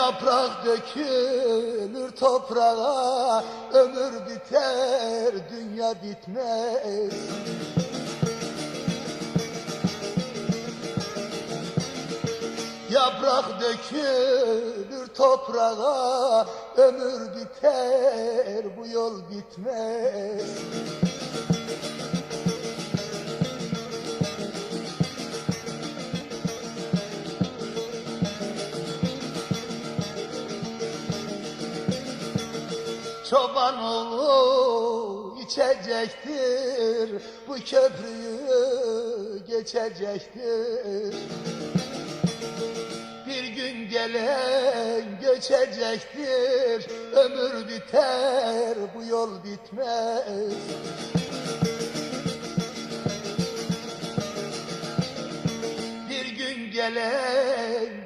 Yaprak dökülür toprağa Ömür biter dünya bitmez. Yaprak dökülür toprağa Ömür biter bu yol bitmez Çoban oğlu içecektir. Bu köprüyü geçecektir. Bir gün gelen göçecektir. Ömür biter bu yol bitmez. Bir gün gelen